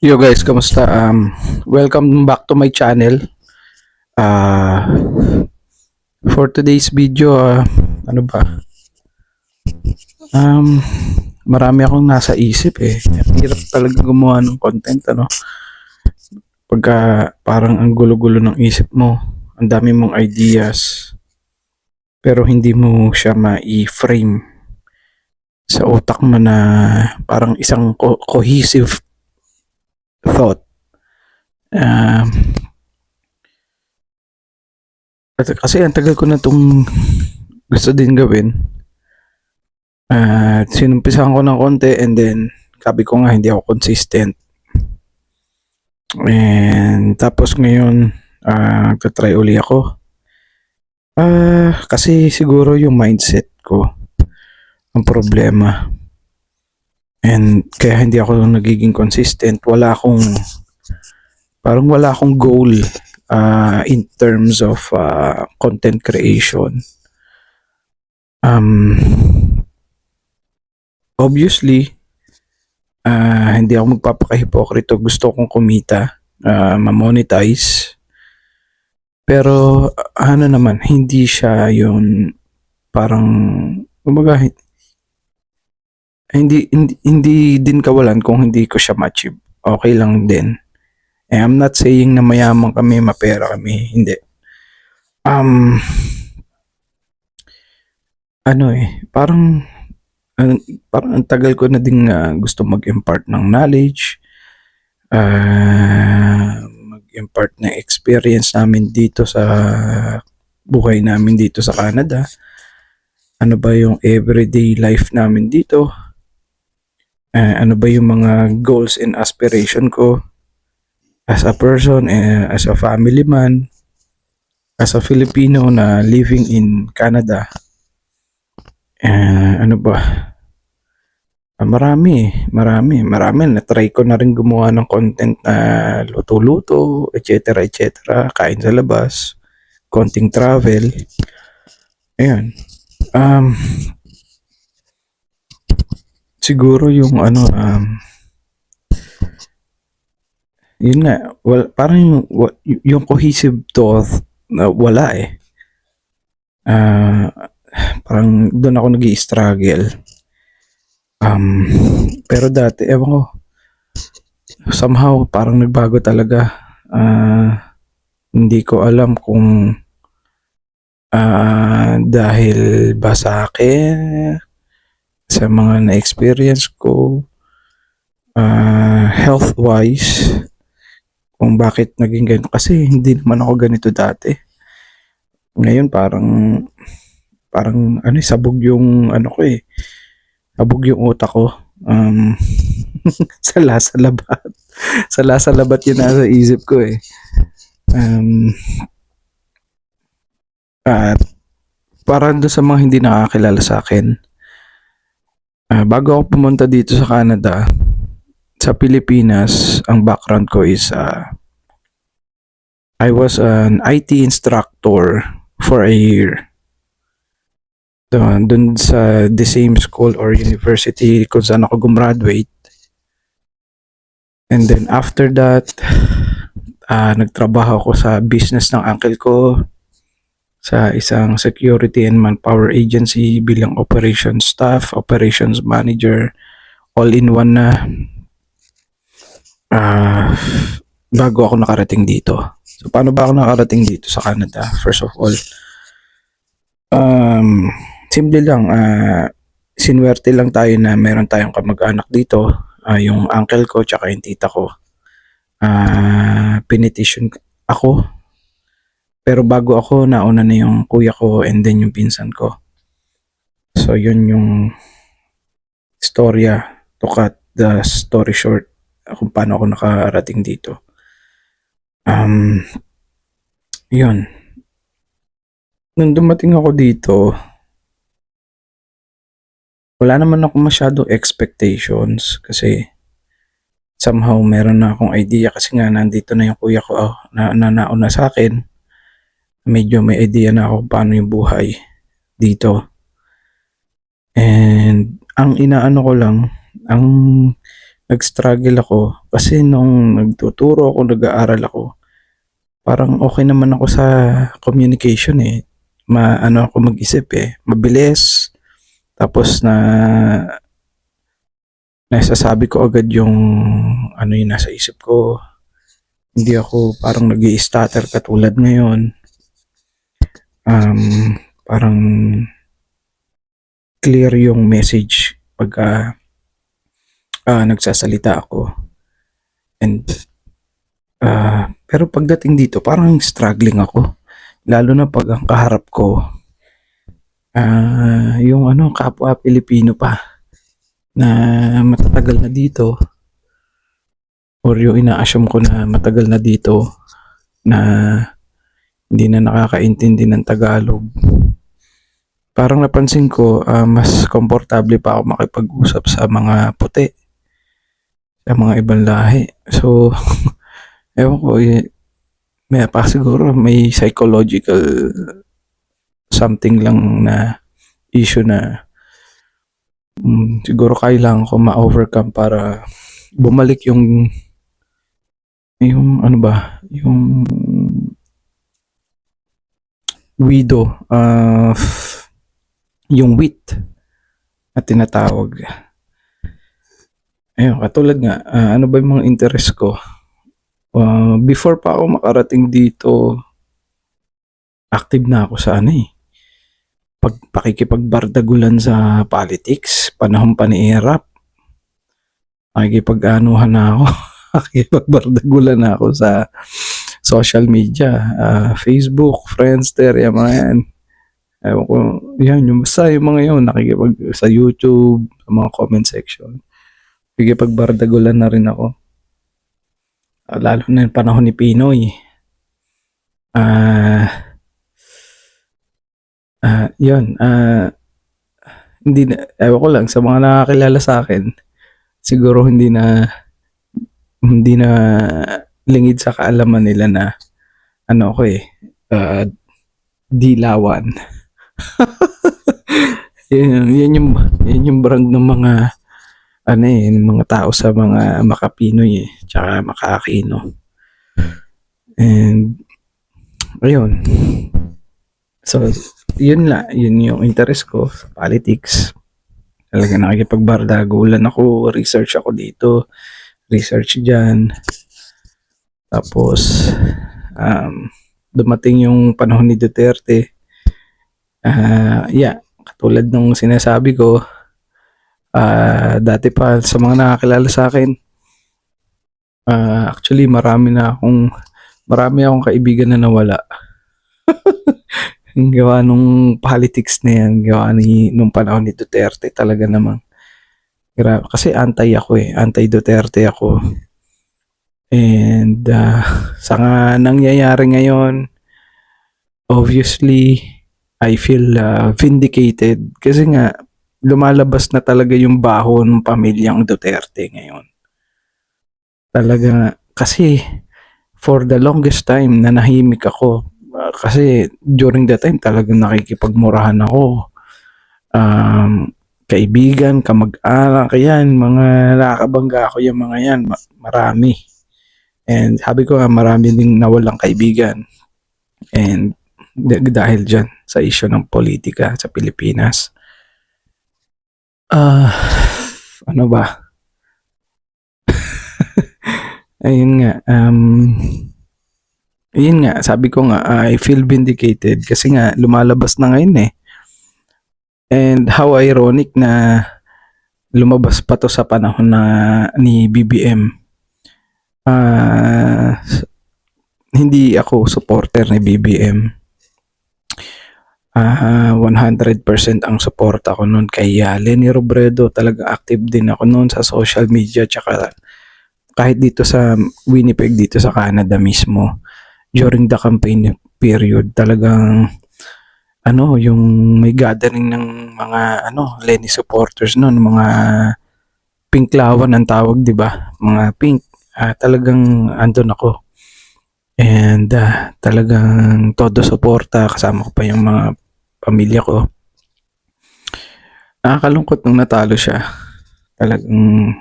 Yo guys, kamusta? Um, welcome back to my channel. Uh, for today's video, uh, ano ba? Um, marami akong nasa isip eh. Hirap talaga gumawa ng content, ano? Pagka parang ang gulo-gulo ng isip mo, ang dami mong ideas, pero hindi mo siya ma-frame sa utak mo na parang isang co- cohesive thought. Um, at- kasi ang tagal ko na itong gusto din gawin. At sinumpisahan ko ng konti and then sabi ko nga hindi ako consistent. And tapos ngayon uh, try uli ako. Ah, kasi siguro yung mindset ko ang problema. And kaya hindi ako nagiging consistent. Wala akong parang wala akong goal uh, in terms of uh, content creation. Um, obviously, uh, hindi ako magpapakahipokrito. Gusto kong kumita, uh, ma-monetize. Pero ano naman, hindi siya yung parang, kumbaga, hindi, hindi, hindi din kawalan kung hindi ko siya ma-achieve. Okay lang din. Eh, I'm not saying na mayaman kami, mapera kami. Hindi. Um, ano eh, parang, an- parang ang tagal ko na din ah, gusto mag-impart ng knowledge, ah, mag-impart ng experience namin dito sa buhay namin dito sa Canada. Ano ba yung everyday life namin dito? Eh, ano ba yung mga goals and aspiration ko as a person, eh, as a family man, as a Filipino na living in Canada. Eh, ano ba? Ah, marami, marami, marami. Na-try ko na rin gumawa ng content na luto-luto, etc. etc. Kain sa labas, konting travel. Ayan. Um, siguro yung ano um yun nga wal, parang yung, yung cohesive thought na wala eh. Ah, parang doon ako nag struggle. Um pero dati ewan ko somehow parang nagbago talaga. Ah, hindi ko alam kung ah dahil ba sa akin sa mga na-experience ko uh, health-wise kung bakit naging ganito. Kasi hindi naman ako ganito dati. Ngayon parang parang ano eh, sabog yung ano ko eh. Sabog yung utak ko. Um, sa lasa labat. sa lasa labat yun nasa isip ko eh. Um, at parang doon sa mga hindi nakakilala sa akin, Ah, bago ako pumunta dito sa Canada, sa Pilipinas, ang background ko is uh, I was an IT instructor for a year. Doon, doon sa the same school or university kung saan ako gumraduate. And then after that, ah, nagtrabaho ako sa business ng uncle ko sa isang security and manpower agency bilang operations staff, operations manager, all in one na ah bago ako nakarating dito. So paano ba ako nakarating dito sa Canada? First of all, um, simple lang, ah sinwerte lang tayo na meron tayong kamag-anak dito, ah, yung uncle ko tsaka yung tita ko. Ah, pinetition ako pero bago ako, nauna na yung kuya ko and then yung pinsan ko. So, yun yung storya to cut the story short kung paano ako nakarating dito. Um, yun. Nung dumating ako dito, wala naman ako masyado expectations kasi somehow meron na akong idea kasi nga nandito na yung kuya ko oh, na, na nauna sa akin medyo may idea na ako paano yung buhay dito. And ang inaano ko lang, ang nag-struggle ako kasi nung nagtuturo ako, nag-aaral ako, parang okay naman ako sa communication eh. Ma ano ako mag-isip eh, mabilis. Tapos na nasasabi ko agad yung ano yung nasa isip ko. Hindi ako parang nag stutter katulad ngayon. Um, parang clear yung message pagka ah, nagsasalita ako. And ah, pero pagdating dito, parang struggling ako. Lalo na pag ang kaharap ko ah, yung ano, kapwa Pilipino pa na matatagal na dito or yung ina-assume ko na matagal na dito na hindi na nakakaintindi ng Tagalog. Parang napansin ko ah, mas komportable pa ako makipag-usap sa mga puti sa mga ibang lahi. So, ewan ko, eh, may pa siguro may psychological something lang na issue na mm, siguro kailangan ko ma-overcome para bumalik yung yung ano ba yung widow uh, yung wit na tinatawag. Ayun katulad nga ah, ano ba yung mga interest ko? Ah, before pa ako makarating dito active na ako sa ano eh pag pakikipagbardagulan sa politics panahon pa ni Erap. Nakikipag-anuhan na ako. Nakikipagbardagulan na ako sa social media ah, Facebook, Friendster, yung mga yan Ewan ko, yan, yung basta yung mga yun, nakikipag sa YouTube, sa mga comment section. Nakikipagbardagulan na rin ako. Ah, lalo na yung panahon ni Pinoy. Ah, ah, yun, ah, hindi na, ewan ko lang, sa mga nakakilala sa akin, siguro hindi na, hindi na lingid sa kaalaman nila na, ano ako eh, ah, dilawan. yun, yun yung, yun yung brand ng mga, ano eh, ng mga tao sa mga makapinoy eh, tsaka makakino. And, ayun. So, yun la, yun yung interest ko politics. Talaga nakikipagbardagulan ako, research ako dito, research dyan. Tapos, um, dumating yung panahon ni Duterte. Ah, yeah, katulad nung sinasabi ko, ah, dati pa sa mga nakakilala sa akin, ah, actually marami na akong marami akong kaibigan na nawala. Yung gawa nung politics na yan, gawa ni, nung panahon ni Duterte talaga namang grabe. Kasi anti ako eh, anti Duterte ako. And ah, sa nga nangyayari ngayon, obviously, I feel ah, vindicated kasi nga lumalabas na talaga yung baho ng pamilyang Duterte ngayon. Talaga kasi for the longest time nanahimik ako Ah, kasi during that time talagang nakikipagmurahan ako. Um, kaibigan, kamag-anak, yan, mga nakakabangga ako yung mga yan, ma- marami. And sabi ko marami ding nawalang kaibigan. And dahil dyan sa issue ng politika sa Pilipinas. Ah, ano ba? Ayun nga, um, yun nga, sabi ko nga, I feel vindicated kasi nga lumalabas na ngayon eh. And how ironic na lumabas pa to sa panahon na ni BBM. Ah, hindi ako supporter ni BBM. Ah, 100% ang support ako noon kay Lenny Robredo. Talaga active din ako noon sa social media tsaka kahit dito sa Winnipeg dito sa Canada mismo during the campaign period talagang ano yung may gathering ng mga ano Lenny supporters noon mga pinklawan ang tawag 'di ba mga pink Ah, talagang andun ako. And ah, talagang todo suporta. Kasama ko pa yung mga pamilya ko. Nakakalungkot nung natalo siya. Talagang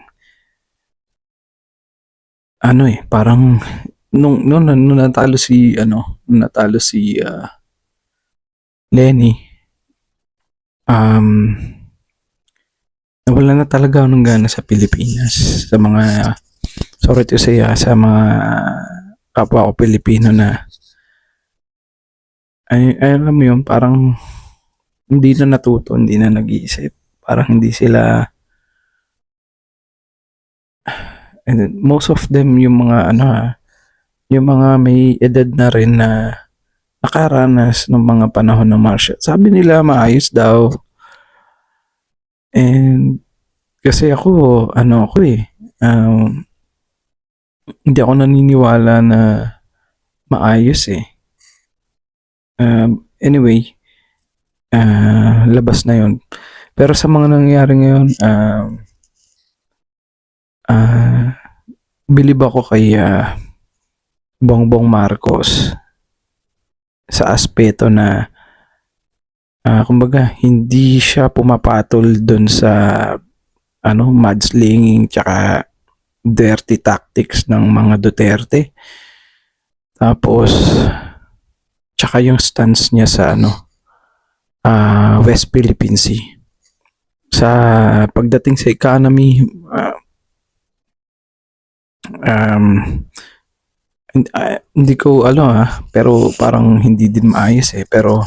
ano eh, parang nung, nung, nung natalo si, ano, nung natalo si ah, Lenny, um, nawala na talaga ng gana sa Pilipinas. Sa mga, sorry to say ah, sa mga kapwa ko Pilipino na, ay, ay, alam mo yun, parang hindi na natuto, hindi na nag-iisip. Parang hindi sila, and then, most of them yung mga ano ah, yung mga may edad na rin na nakaranas ng mga panahon ng martial. Sabi nila maayos daw. And kasi ako, ano ako eh, um, hindi ako naniniwala na maayos eh. Um, anyway, ah, labas na yon. Pero sa mga nangyayari ngayon, um, ah, bilib ako kay ah, Bongbong Marcos sa aspeto na ah, kumbaga hindi siya pumapatol doon sa ano mudslinging tsaka dirty tactics ng mga Duterte. Tapos tsaka yung stance niya sa ano ah, West Philippine Sea. Sa pagdating sa economy ah, um ah, hindi ko ano ah, pero parang hindi din maayos eh. Pero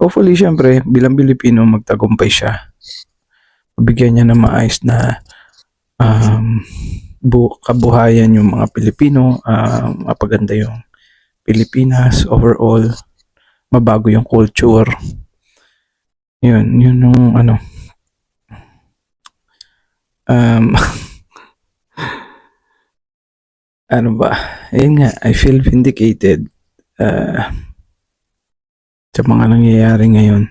hopefully syempre bilang Pilipino magtagumpay siya. Bigyan niya ng maayos na um, bu- kabuhayan yung mga Pilipino, ah, mapaganda yung Pilipinas overall, mabago yung culture. Yun, yun yung ano. Um, ano ba? Ayun nga, I feel vindicated uh, sa mga nangyayari ngayon.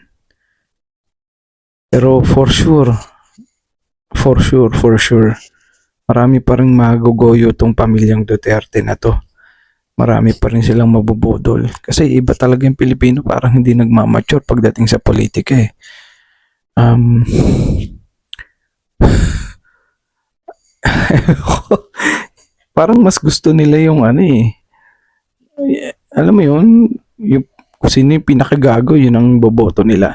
Pero for sure, for sure, for sure, marami pa rin magugoyo tong pamilyang Duterte na to. Marami pa rin silang mabubudol. Kasi iba talaga yung Pilipino, parang hindi nagmamature pagdating sa politika eh. Um, parang mas gusto nila yung ano eh. Alam mo yun, yung, kung sino yung pinakagago, yun ang boboto nila.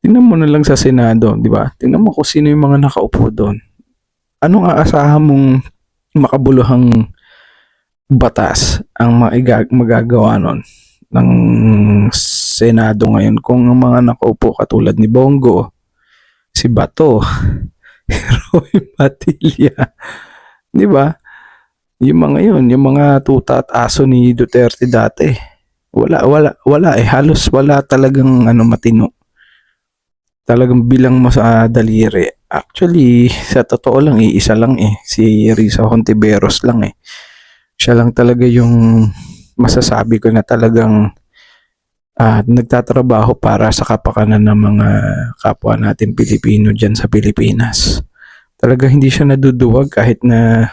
Tingnan mo na lang sa Senado, di ba? Tingnan mo kung sino yung mga nakaupo doon. Anong aasahan mong makabuluhang batas ang maiga- magagawa nun ng Senado ngayon kung ang mga nakaupo katulad ni Bongo, si Bato, Roy Matilla, di ba? Yung mga yun, yung mga tuta at aso ni Duterte dati. Wala, wala, wala eh. Halos wala talagang ano matino. Talagang bilang mo sa daliri. Actually, sa totoo lang, iisa lang eh. Si Risa Hontiveros lang eh. Siya lang talaga yung masasabi ko na talagang ah, nagtatrabaho para sa kapakanan ng mga kapwa natin Pilipino dyan sa Pilipinas. Talaga hindi siya naduduwag kahit na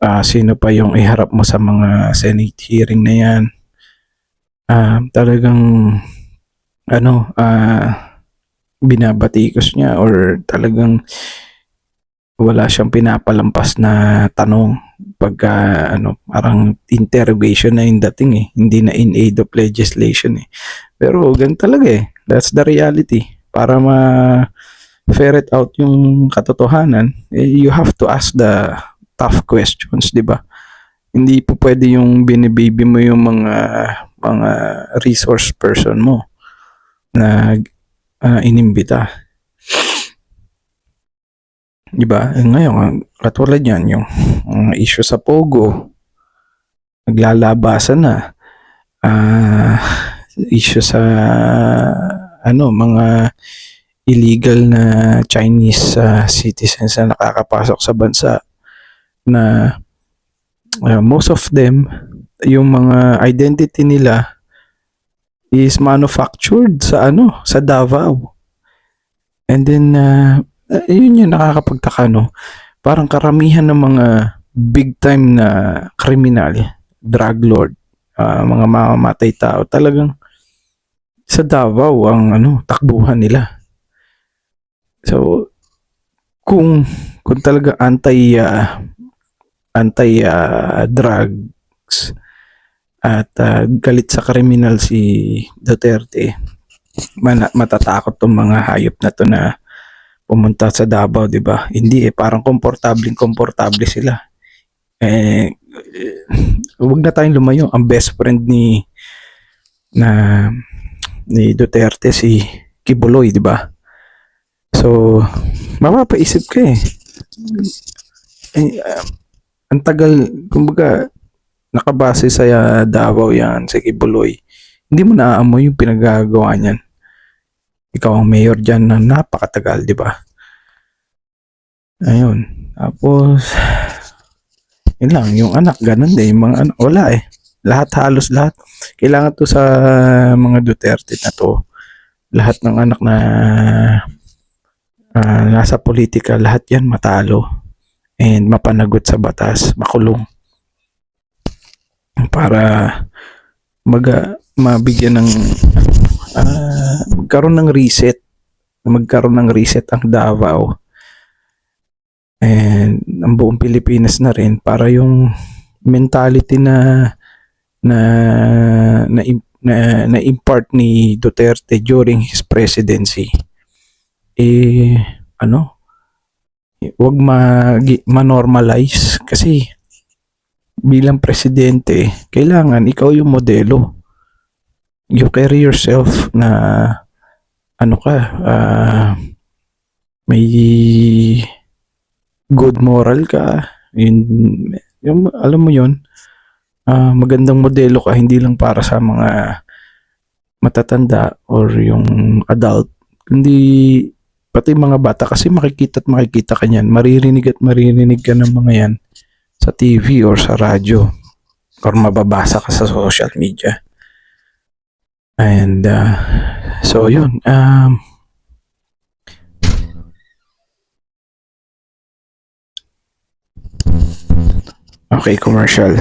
ah, sino pa yung iharap mo sa mga Senate hearing na yan. Ah, talagang ano, ah, binabatikos niya or talagang wala siyang pinapalampas na tanong pagka ano parang interrogation na yung dating eh. Hindi na in aid of legislation eh. Pero gan talaga eh. That's the reality. Para ma ferret out yung katotohanan eh, you have to ask the tough questions di ba? Hindi po pwede yung binibaby mo yung mga mga resource person mo na ah, inimbita. Di ba Eh, ngayon katulad yan yung mga issue sa Pogo naglalabasan na. Ah issue sa ano mga illegal na Chinese ah, citizens na nakakapasok sa bansa na ah, most of them yung mga identity nila is manufactured sa ano sa Davao. And then ah, yun yung nakakapagtaka no? Parang karamihan ng mga big time na kriminal drug lord ah, mga mamamatay tao talagang sa Davao ang ano takbuhan nila. So kung kung talaga anti ah, anti-drugs at ah, galit sa kriminal si Duterte, mana- matatakot tong mga hayop na to na pumunta sa Davao, 'di ba? Hindi eh, parang komportableng komportable sila. Eh, eh, wag na tayong lumayo. Ang best friend ni na ni Duterte si Kibuloy, 'di ba? So, mapapaisip ka eh. eh ah, ang tagal, kumbaga, nakabase sa ah, Davao yan, sa Kibuloy. Hindi mo naaamoy yung pinagagawa niyan. Ikaw ang mayor dyan na napakatagal, di ba? Ayun. Tapos, yun lang, yung anak, ganun din. Yung mga anak, wala eh. Lahat, halos lahat. Kailangan to sa mga Duterte na to. Lahat ng anak na ah, nasa politika, lahat yan matalo. And mapanagot sa batas, makulong. Para mag, mabigyan ng ah, magkaroon ng reset. Magkaroon ng reset ang Davao. And ang buong Pilipinas na rin para yung mentality na na na, na, na impart ni Duterte during his presidency eh ano wag ma ma-normalize kasi bilang presidente kailangan ikaw yung modelo. You carry yourself na ano ka ah, may good moral ka. Yun, yung, alam mo yun ah, magandang modelo ka hindi lang para sa mga matatanda or yung adult. Kundi pati mga bata kasi makikita at makikita ka niyan. Maririnig at maririnig ka ng mga yan sa TV or sa radyo or mababasa ka sa social media And uh, so yun. Um, okay, commercial.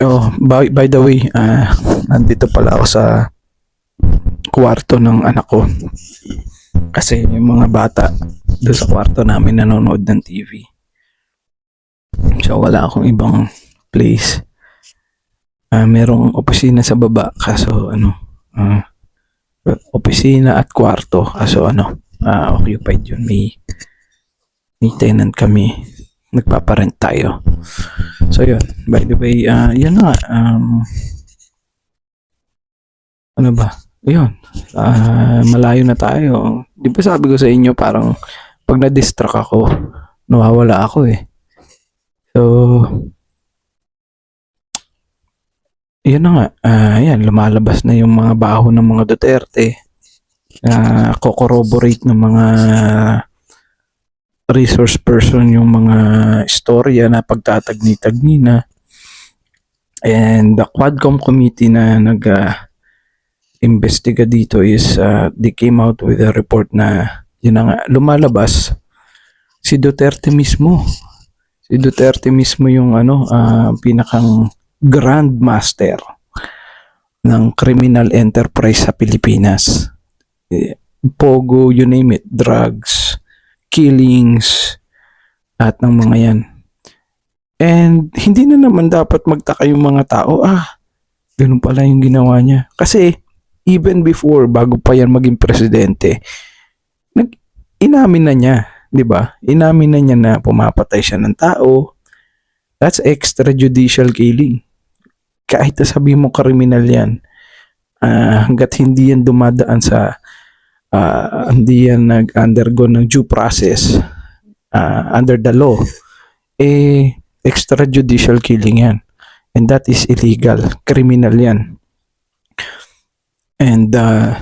Oh, by, by the way, uh, nandito pala ako sa kwarto ng anak ko. Kasi yung mga bata doon sa kwarto namin nanonood ng TV. So wala akong ibang place. Ah, merong opisina sa baba kaso ano, ah, opisina at kwarto kaso ano, ah, occupied yun. May, may tenant kami. Nagpaparent tayo. So yun, by the way, ah, yan na um, ano ba? Yun, ah, malayo na tayo. Di ba sabi ko sa inyo parang pag na-distract ako, nawawala ako eh. So, yun na nga, ah, yan, lumalabas na yung mga baho ng mga Duterte. Na ko-corroborate ng mga resource person yung mga istorya na pagtatagni-tagni na. And the Quadcom committee na nag ah, investiga dito is ah, they came out with a report na yun na nga, lumalabas si Duterte mismo si Duterte mismo yung ano ah, pinakang grandmaster ng criminal enterprise sa Pilipinas. Eh, Pogo, you name it, drugs, killings, at ng mga yan. And hindi na naman dapat magtaka yung mga tao, ah, ganun pala yung ginawa niya. Kasi even before, bago pa yan maging presidente, nag inamin na niya, 'di ba? Inamin na niya na pumapatay siya ng tao. That's extrajudicial killing kahit sabi mo kriminal yan, uh, hanggat hindi yan dumadaan sa, uh, hindi yan nag-undergo ng due process uh, under the law, eh, extrajudicial killing yan. And that is illegal. Criminal yan. And, uh,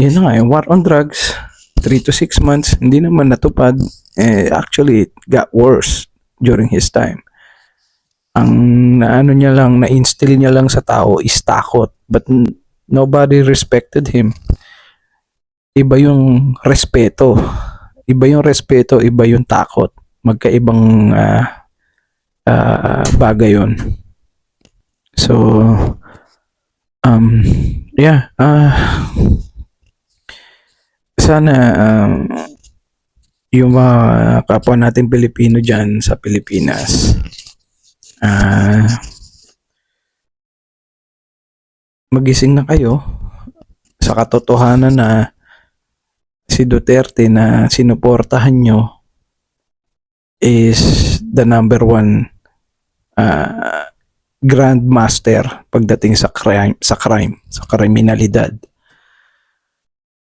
yun na nga, yung war on drugs, 3 to 6 months, hindi naman natupad. Eh, actually, it got worse during his time ang naano niya lang, na-instill niya lang sa tao is takot. But nobody respected him. Iba yung respeto. Iba yung respeto, iba yung takot. Magkaibang uh, uh, bagay yun. So, um, yeah, uh, sana um, yung mga kapwa natin Pilipino dyan sa Pilipinas, ah, magising na kayo sa katotohanan na si Duterte na sinuportahan nyo is the number one ah, grandmaster pagdating sa crime, sa crime, sa kriminalidad.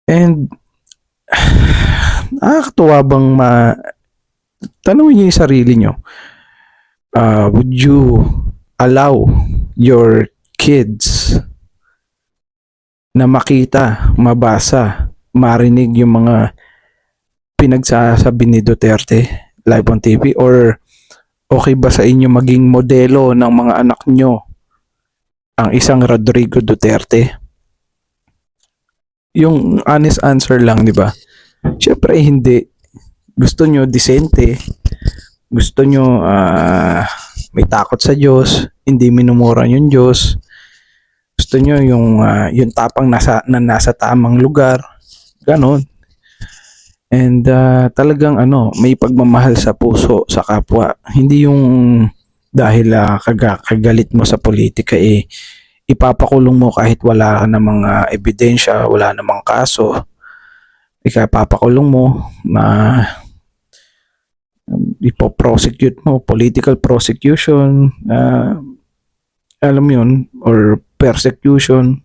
And nakakatuwa bang ma tanongin niyo yung sarili nyo. Ah, would you allow your kids na makita, mabasa, marinig yung mga pinagsasabi ni Duterte live on TV or okay ba sa inyo maging modelo ng mga anak nyo ang isang Rodrigo Duterte? Yung honest answer lang, di ba? Siyempre, hindi. Gusto nyo disente. Gusto nyo ah, may takot sa Diyos. Hindi minumura yung Diyos. Gusto nyo yung, ah, yung tapang nasa, na nasa tamang lugar. Ganon. And ah, talagang ano, may pagmamahal sa puso, sa kapwa. Hindi yung dahil ah, kaga, kagalit mo sa politika eh ipapakulong mo kahit wala ka namang ah, ebidensya, wala namang kaso. Ikapapakulong mo na um, ipoprosecute mo, political prosecution, ah, alam yun, or persecution,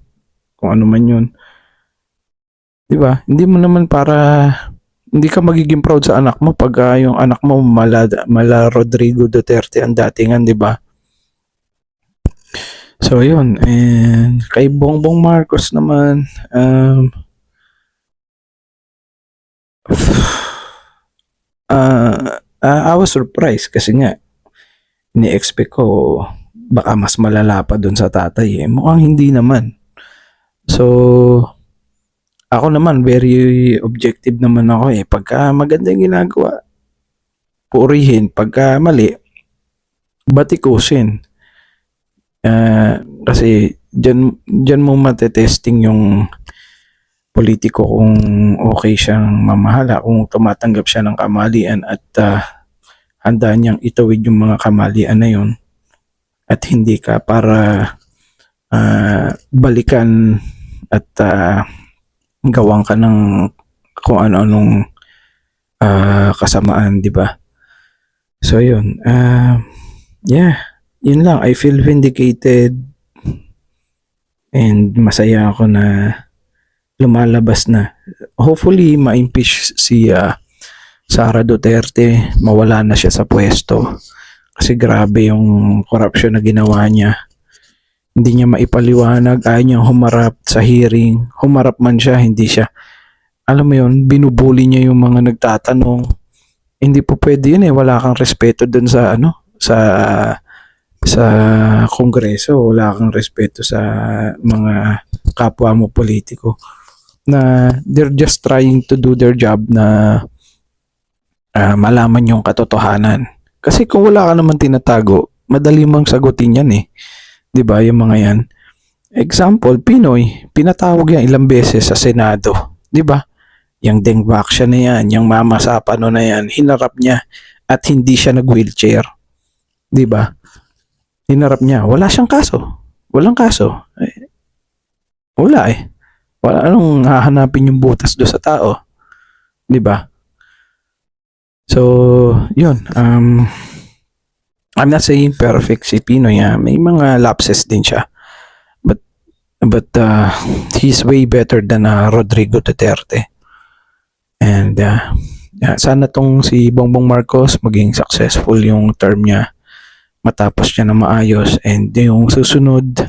kung ano man yun. Di ba? Hindi mo naman para hindi ka magiging proud sa anak mo pag ah, yung anak mo mala, mala Rodrigo Duterte ang datingan, di ba? So, yun. And kay Bongbong Marcos naman, um, uh, I was surprised kasi nga, ni-expect ko baka mas malala pa dun sa tatay eh. Mukhang hindi naman. So, ako naman, very objective naman ako eh. Pagka maganda yung ginagawa, purihin. Pagka mali, batikusin. Ah, kasi dyan, dyan mo matetesting yung politiko kung okay siyang mamahala, kung tumatanggap siya ng kamalian at ah, handa niyang itawid yung mga kamalian na yun at hindi ka para ah, balikan at ah, gawan ka ng kung ano-anong ah, kasamaan, di ba? So, yun. Ah, yeah yun lang, I feel vindicated and masaya ako na lumalabas na. Hopefully, ma-impeach si uh, Sara Duterte, mawala na siya sa pwesto. Kasi grabe yung corruption na ginawa niya. Hindi niya maipaliwanag, ayaw niya humarap sa hearing. Humarap man siya, hindi siya. Alam mo yun, binubuli niya yung mga nagtatanong. Hindi po pwede yun eh, wala kang respeto dun sa ano, sa sa kongreso, wala kang respeto sa mga kapwa mo politiko na they're just trying to do their job na ah, malaman yung katotohanan. Kasi kung wala ka naman tinatago, madali mong sagutin yan eh. 'Di ba yung mga yan? Example, Pinoy, pinatawag yan ilang beses sa Senado. 'Di ba? Yung dengbak siya na yan, yung mama sa pano na yan, hinarap niya at hindi siya nag-wheelchair. 'Di ba? Hinarap niya, wala siyang kaso. Walang kaso. Eh, wala eh. Wala anong hahanapin yung butas do sa tao. 'Di ba? So, yun. Um, I'm not saying perfect si Pinoy. ah. May mga lapses din siya. But, but uh, he's way better than uh, Rodrigo Duterte. And uh, sana tong si Bongbong Marcos maging successful yung term niya matapos niya na maayos. And yung susunod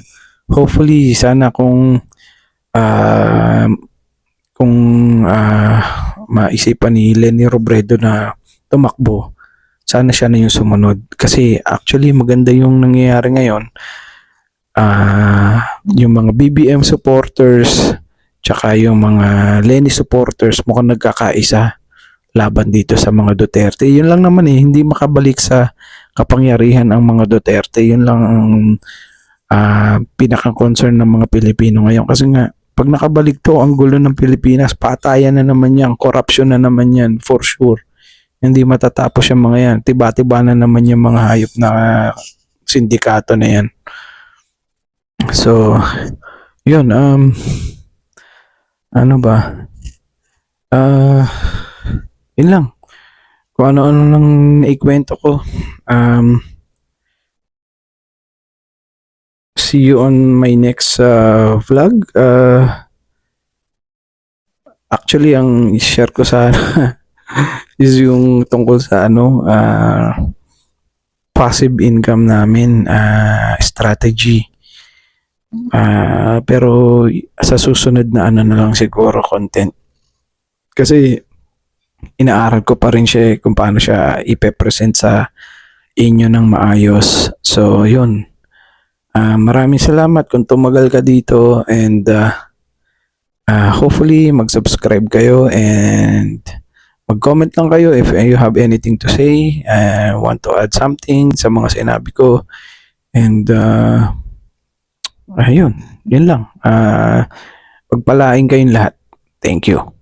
hopefully sana kung ah, kung ah, maisipan ni Lenny Robredo na tumakbo sana siya na yung sumunod. Kasi actually maganda yung nangyayari ngayon. Ah yung mga BBM supporters tsaka yung mga Lenny supporters mukhang nagkakaisa laban dito sa mga Duterte. Yun lang naman eh hindi makabalik sa kapangyarihan ang mga Duterte. Yun lang ang uh, pinaka-concern ng mga Pilipino ngayon. Kasi nga, pag nakabalik to ang gulo ng Pilipinas, patayan na naman yan, corruption na naman yan, for sure. Hindi matatapos yung mga yan. Tiba-tiba na naman yung mga hayop na sindikato na yan. So, yun, um, ano ba? Ah, yun lang. Kung ano-ano nang naikwento ko. Um, see you on my next uh, vlog. Uh, actually, ang share ko sa is yung tungkol sa ano, uh, passive income namin, uh, strategy. Ah, pero sa susunod na ano na lang siguro content. Kasi inaaral ko pa rin siya eh, kung paano siya ipe-present sa inyo ng maayos. So, yun. Ah, maraming salamat kung tumagal ka dito and ah, ah, hopefully mag-subscribe kayo and mag-comment lang kayo if you have anything to say, uh, want to add something sa mga sinabi ko. And uh, ayun, yun lang. Ah, pagpalain kayong lahat. Thank you.